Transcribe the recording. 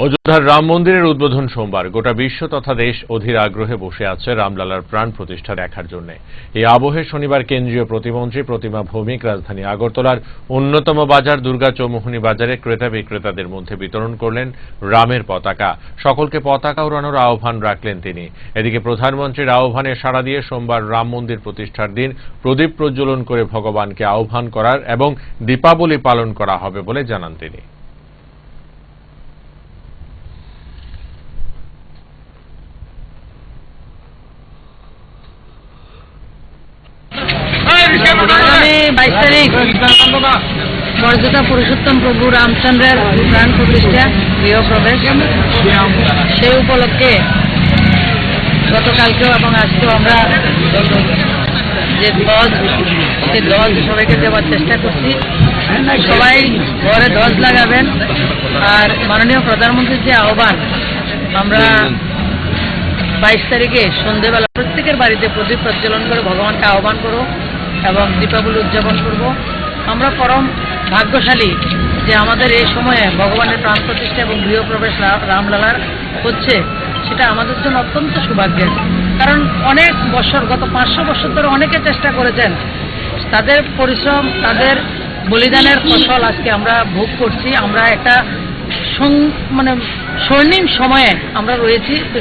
অযোধ্যার রাম মন্দিরের উদ্বোধন সোমবার। গোটা বিশ্ব তথা দেশ অধীর আগ্রহে বসে আছে রামলালার প্রাণ প্রতিষ্ঠা দেখার জন্য। এই আবহে শনিবার কেন্দ্রীয় প্রতিমন্ত্রী প্রতিমা ভৌমিক রাজধানী আগরতলার অন্যতম বাজার দুর্গা চৌমুহনী বাজারে ক্রেতা বিক্রেতাদের মধ্যে বিতরণ করলেন রামের পতাকা। সকলকে পতাকা উড়ানোর আহ্বান রাখলেন তিনি। এদিকে প্রধানমন্ত্রীর আহ্বানে সাড়া দিয়ে সোমবার রাম মন্দির প্রতিষ্ঠার দিন প্রদীপ প্রজ্বলন করে ভগবানকে আহ্বান করার এবং দীপাবলি পালন করা হবে বলে জানান তিনি। আগামী বাইশ তারিখ মর্যাদা পুরুষোত্তম প্রভু রামচন্দ্রের প্রাণ প্রতিষ্ঠা, গৃহ গৃহপ্রবেশ সেই উপলক্ষে গতকালকেও এবং আজকেও আমরা যে ধ্বজ, সে ধ্বজ সবাইকে দেওয়ার চেষ্টা করছি। সবাই ঘরে ধ্বজ লাগাবেন। আর মাননীয় প্রধানমন্ত্রীর যে আহ্বান, আমরা বাইশ তারিখে সন্ধেবেলা প্রত্যেকের বাড়িতে প্রদীপ প্রজ্বলন করে ভগবানকে আহ্বান করব। এবং দীপাবলি উদযাপন করব। আমরা পরম ভাগ্যশালী যে আমাদের এই সময়ে ভগবানের প্রাণ প্রতিষ্ঠা এবং গৃহপ্রবেশ রামলালার হচ্ছে, সেটা আমাদের জন্য অত্যন্ত সৌভাগ্যের। কারণ অনেক বছর, গত পাঁচশো বছর ধরে অনেকে চেষ্টা করেছেন, তাদের পরিশ্রম, তাদের বলিদানের ফসল আজকে আমরা ভোগ করছি। আমরা একটা মানে স্বর্ণিম সময়ে আমরা রয়েছি।